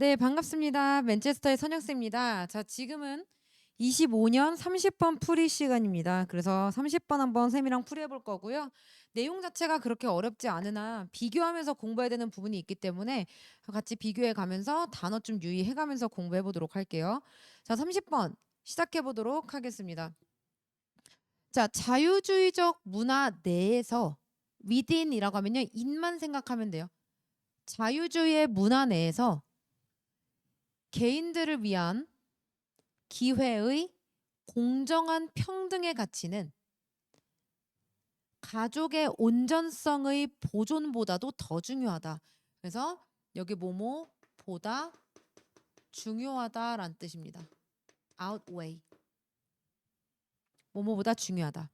네, 반갑습니다. 맨체스터의 선영쌤입니다. 자, 지금은 25년 30번 풀이 시간입니다. 그래서 30번 한번 쌤이랑 풀이해 볼 거고요. 내용 자체가 그렇게 어렵지 않으나 비교하면서 공부해야 되는 부분이 있기 때문에 같이 비교해 가면서 단어 좀 유의해 가면서 공부해 보도록 할게요. 자, 30번 시작해 보도록 하겠습니다. 자, 자유주의적 문화 내에서 within이라고 하면요. 인만 생각하면 돼요. 자유주의의 문화 내에서 개인들을 위한 기회의 공정한 평등의 가치는 가족의 온전성의 보존보다도 더 중요하다. 그래서 여기 뭐뭐보다 중요하다라는 뜻입니다. outweigh. 뭐뭐보다 중요하다.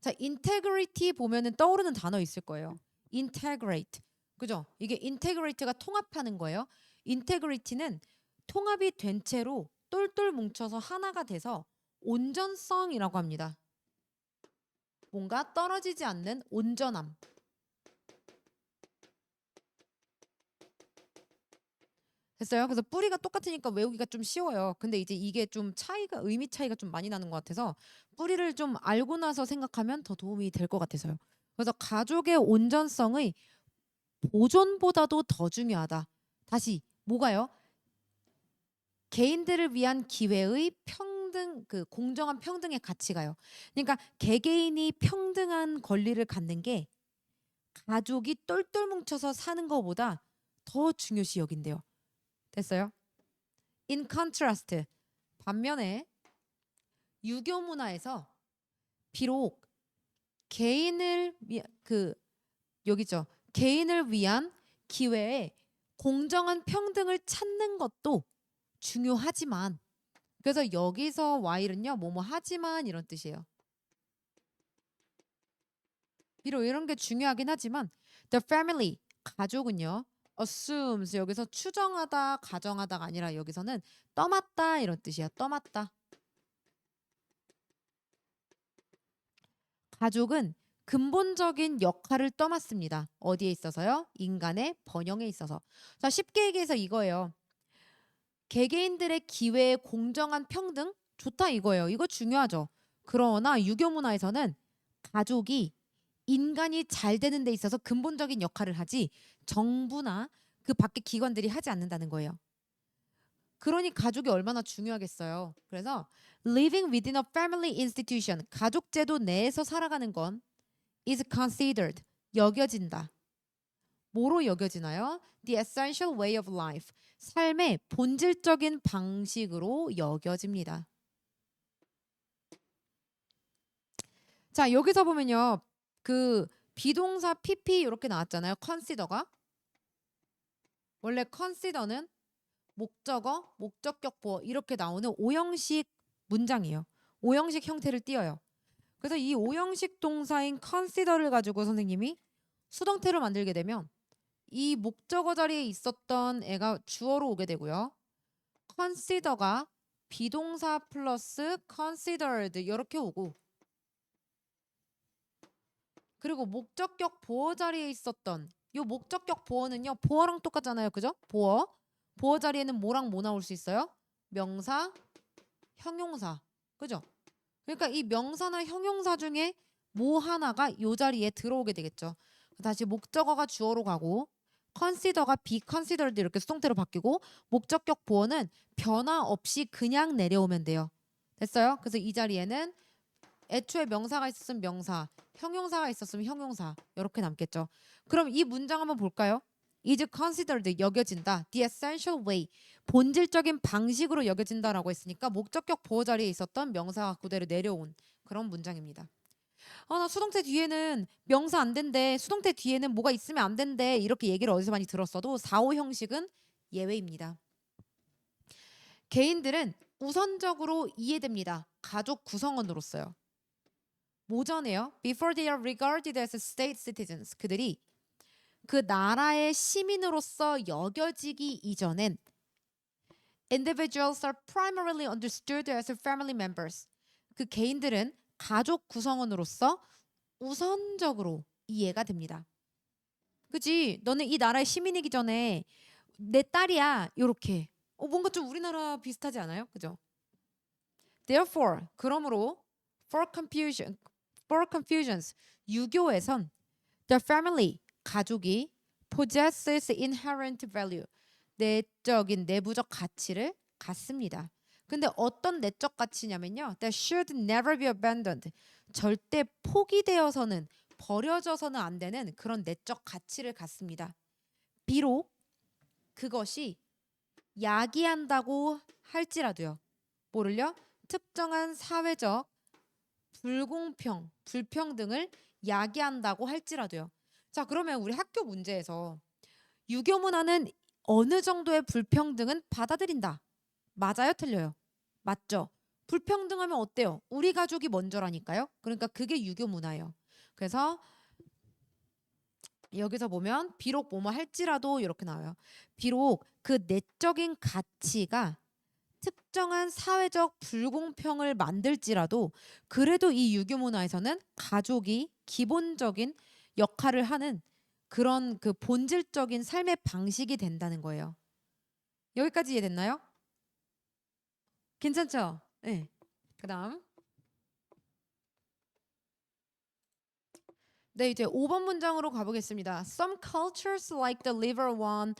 자, integrity 보면은 떠오르는 단어 있을 거예요. integrate. 그죠? 이게 integrate가 통합하는 거예요. integrity는 통합이 된 채로 똘똘 뭉쳐서 하나가 돼서 온전성이라고 합니다. 뭔가 떨어지지 않는 온전함. 됐어요? 그래서 뿌리가 똑같으니까 외우기가 좀 쉬워요. 근데 이제 이게 좀 차이가 의미 차이가 좀 많이 나는 것 같아서 뿌리를 좀 알고 나서 생각하면 더 도움이 될 것 같아서요. 그래서 가족의 온전성의 보존보다도 더 중요하다. 다시 뭐가요? 개인들을 위한 기회의 평등 그 공정한 평등의 가치가요. 그러니까 개개인이 평등한 권리를 갖는 게 가족이 똘똘 뭉쳐서 사는 것보다 더 중요시 여긴대요. 됐어요? In contrast 반면에 유교 문화에서 비록 개인을 위, 그 여기죠. 개인을 위한 기회에 공정한 평등을 찾는 것도 중요하지만. 그래서 여기서 while은요 뭐뭐 하지만 이런 뜻이에요. 비록 이런 게 중요하긴 하지만 the family 가족은요 assumes 여기서 추정하다 가정하다가 아니라 여기서는 떠맡다 이런 뜻이야 떠맡다. 가족은 근본적인 역할을 떠맡습니다. 어디에 있어서요? 인간의 번영에 있어서. 자 쉽게 얘기해서 이거예요 개개인들의 기회의 공정한 평등 좋다 이거예요. 이거 중요하죠. 그러나 유교 문화에서는 가족이 인간이 잘 되는 데 있어서 근본적인 역할을 하지 정부나 그 밖의 기관들이 하지 않는다는 거예요. 그러니 가족이 얼마나 중요하겠어요. 그래서 living within a family institution 가족 제도 내에서 살아가는 건 is considered 여겨진다. 뭐로 여겨지나요? The essential way of life. 삶의 본질적인 방식으로 여겨집니다. 자, 여기서 보면요. 그 비동사 pp 이렇게 나왔잖아요. consider가. 원래 consider는 목적어, 목적격 보어 이렇게 나오는 오형식 문장이에요. 오형식 형태를 띄어요. 그래서 이 오형식 동사인 consider를 가지고 선생님이 수동태로 만들게 되면 이 목적어 자리에 있었던 애가 주어로 오게 되고요. consider가 비동사 플러스 considered 이렇게 오고 그리고 목적격 보어 자리에 있었던 이 목적격 보어는요. 보어랑 똑같잖아요. 그죠? 보어. 보어 자리에는 뭐랑 뭐 나올 수 있어요? 명사, 형용사. 그죠? 그러니까 이 명사나 형용사 중에 뭐 하나가 이 자리에 들어오게 되겠죠. 다시 목적어가 주어로 가고 consider가 be considered 이렇게 수동태로 바뀌고 목적격 보어는 변화 없이 그냥 내려오면 돼요. 됐어요? 그래서 이 자리에는 애초에 명사가 있었으면 명사, 형용사가 있었으면 형용사 이렇게 남겠죠. 그럼 이 문장 한번 볼까요? is considered 여겨진다. the essential way 본질적인 방식으로 여겨진다라고 했으니까 목적격 보호 자리에 있었던 명사가 그대로 내려온 그런 문장입니다. 아, 나 수동태 뒤에는 명사 안 된대. 수동태 뒤에는 뭐가 있으면 안 된대. 이렇게 얘기를 어디서 많이 들었어도 4호 형식은 예외입니다. 개인들은 우선적으로 이해됩니다. 가족 구성원으로서요. 모전에요. Before they are regarded as state citizens. 그들이 그 나라의 시민으로서 여겨지기 이전엔 individuals are primarily understood as family members. 그 개인들은 가족 구성원으로서 우선적으로 이해가 됩니다. 그지? 너는 이 나라의 시민이기 전에 내 딸이야. 요렇게. 어, 뭔가 좀 우리나라 비슷하지 않아요? 그죠? Therefore, 그러므로 for confusion, for confusions, 유교에선 the family, 가족이 possesses inherent value, 내적인 내부적 가치를 갖습니다. 근데 어떤 내적 가치냐면요. that should never be abandoned. 절대 포기되어서는 버려져서는 안 되는 그런 내적 가치를 갖습니다. 비록 그것이 야기한다고 할지라도요. 뭐를요? 특정한 사회적 불공평, 불평등을 야기한다고 할지라도요. 자, 그러면 우리 학교 문제에서 유교 문화는 어느 정도의 불평등은 받아들인다. 맞아요, 틀려요? 맞죠? 불평등하면 어때요? 우리 가족이 먼저라니까요. 그러니까 그게 유교 문화예요. 그래서 여기서 보면 비록 뭐뭐 할지라도 이렇게 나와요. 비록 그 내적인 가치가 특정한 사회적 불공평을 만들지라도 그래도 이 유교 문화에서는 가족이 기본적인 역할을 하는 그런 그 본질적인 삶의 방식이 된다는 거예요. 여기까지 이해됐나요? 괜찮죠? 네. 그다음 네, 이제 5번 문장으로 가보겠습니다. Some cultures like the liver one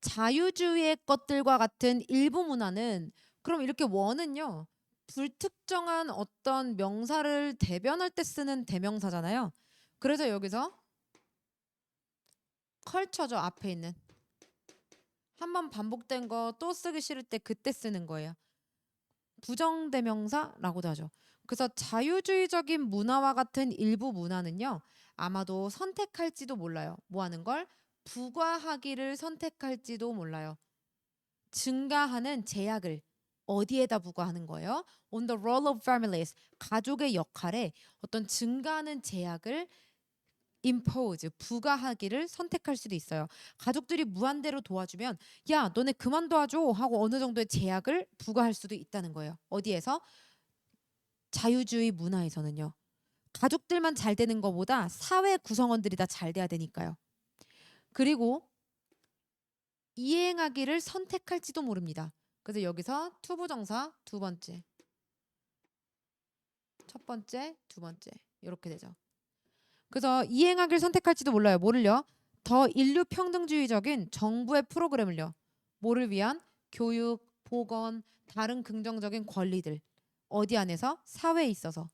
자유주의의 것들과 같은 일부 문화는 그럼 이렇게 원은요. 불특정한 어떤 명사를 대변할 때 쓰는 대명사잖아요. 그래서 여기서 컬처죠. 앞에 있는 한 번 반복된 거 또 쓰기 싫을 때 그때 쓰는 거예요. 부정대명사라고도 하죠. 그래서 자유주의적인 문화와 같은 일부 문화는요. 아마도 선택할지도 몰라요. 뭐 하는 걸? 부과하기를 선택할지도 몰라요. 증가하는 제약을 어디에다 부과하는 거예요? On the role of families. 가족의 역할에 어떤 증가하는 제약을 impose, 부과하기를 선택할 수도 있어요. 가족들이 무한대로 도와주면 야, 너네 그만 도와줘 하고 어느 정도의 제약을 부과할 수도 있다는 거예요. 어디에서? 자유주의 문화에서는요. 가족들만 잘 되는 것보다 사회 구성원들이 다 잘 돼야 되니까요. 그리고 이행하기를 선택할지도 모릅니다. 그래서 여기서 투부정사 두 번째, 첫 번째, 두 번째 이렇게 되죠. 그래서 이행하기를 선택할지도 몰라요. 뭐를요? 더 인류 평등주의적인 정부의 프로그램을요. 뭐를 위한 교육, 보건, 다른 긍정적인 권리들 어디 안에서 사회에 있어서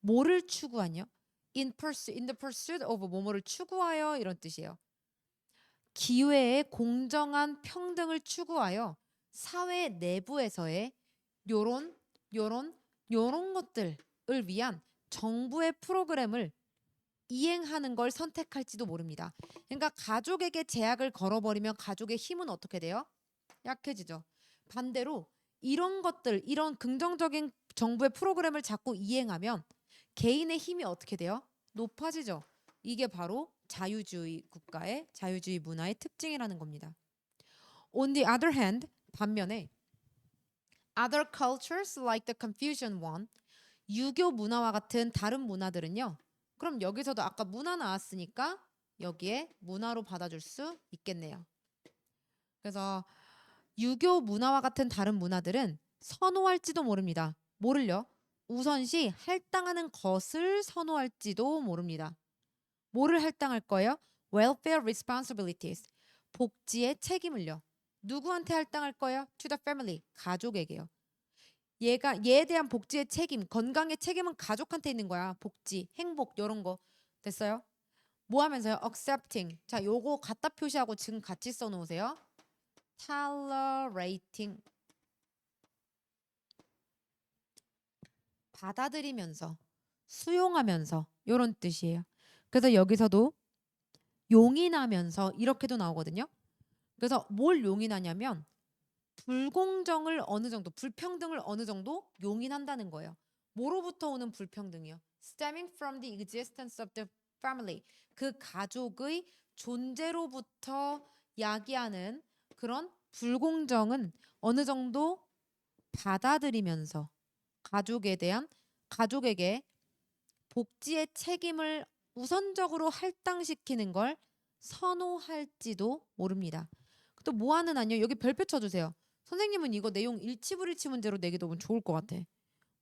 뭐를 추구하냐? In pursuit, in the pursuit of 뭐뭐를 추구하여 이런 뜻이에요. 기회의 공정한 평등을 추구하여 사회 내부에서의 요런 요런 요런 것들을 위한 정부의 프로그램을 이행하는 걸 선택할지도 모릅니다. 그러니까 가족에게 제약을 걸어버리면 가족의 힘은 어떻게 돼요? 약해지죠. 반대로 이런 것들, 이런 긍정적인 정부의 프로그램을 자꾸 이행하면 개인의 힘이 어떻게 돼요? 높아지죠. 이게 바로 자유주의 국가의 자유주의 문화의 특징이라는 겁니다. On the other hand, 반면에 other cultures like the Confucian one, 유교 문화와 같은 다른 문화들은요. 그럼 여기서도 아까 문화 나왔으니까 여기에 문화로 받아줄 수 있겠네요. 그래서 유교 문화와 같은 다른 문화들은 선호할지도 모릅니다. 뭐를요? 우선시 할당하는 것을 선호할지도 모릅니다. 뭐를 할당할 거예요? Welfare responsibilities. 복지의 책임을요. 누구한테 할당할 거예요? To the family. 가족에게요. 얘가 얘에 대한 복지의 책임, 건강의 책임은 가족한테 있는 거야. 복지, 행복 이런 거 됐어요? 뭐 하면서요? accepting. 자, 요거 갖다 표시하고 지금 같이 써 놓으세요. tolerating. 받아들이면서 수용하면서 이런 뜻이에요. 그래서 여기서도 용인하면서 이렇게도 나오거든요. 그래서 뭘 용인하냐면 불공정을 어느 정도 불평등을 어느 정도 용인한다는 거예요. 뭐로부터 오는 불평등이요? Stemming from the existence of the family. 그 가족의 존재로부터 야기하는 그런 불공정은 어느 정도 받아들이면서 가족에 대한 가족에게 복지의 책임을 우선적으로 할당시키는 걸 선호할지도 모릅니다. 또 뭐하는 아니요. 여기 별표 쳐주세요. 선생님은 이거 내용 일치불일치 문제로 내기 너무 좋을 것 같아.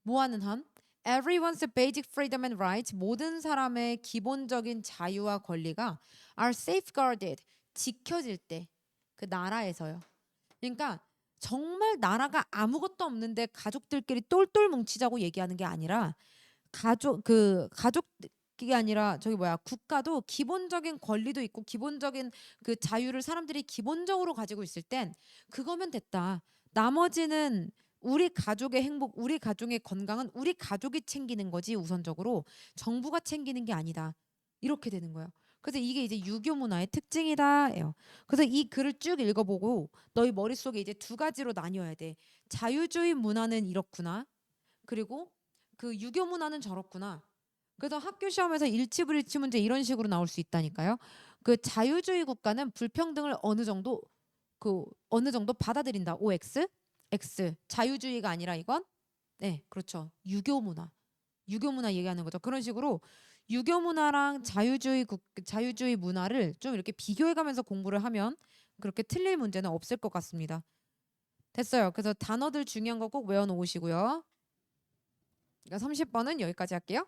뭐하는 한? Everyone's basic freedom and rights 모든 사람의 기본적인 자유와 권리가 are safeguarded 지켜질 때 그 나라에서요. 그러니까 정말 나라가 아무것도 없는데 가족들끼리 똘똘 뭉치자고 얘기하는 게 아니라 가족 그 가족 이 아니라 저기 뭐야 국가도 기본적인 권리도 있고 기본적인 그 자유를 사람들이 기본적으로 가지고 있을 땐 그거면 됐다. 나머지는 우리 가족의 행복, 우리 가족의 건강은 우리 가족이 챙기는 거지 우선적으로 정부가 챙기는 게 아니다. 이렇게 되는 거예요. 그래서 이게 이제 유교 문화의 특징이다예요. 그래서 이 글을 쭉 읽어보고 너희 머릿속에 이제 두 가지로 나뉘어야 돼. 자유주의 문화는 이렇구나. 그리고 그 유교 문화는 저렇구나. 그래서 학교 시험에서 일치불일치 문제 이런 식으로 나올 수 있다니까요. 그 자유주의 국가는 불평등을 어느 정도 그 어느 정도 받아들인다. OX, X. 자유주의가 아니라 이건 네, 그렇죠. 유교 문화. 유교 문화 얘기하는 거죠. 그런 식으로 유교 문화랑 자유주의 국 자유주의 문화를 좀 이렇게 비교해 가면서 공부를 하면 그렇게 틀릴 문제는 없을 것 같습니다. 됐어요. 그래서 단어들 중요한 거 꼭 외워 놓으시고요. 그러니까 30번은 여기까지 할게요.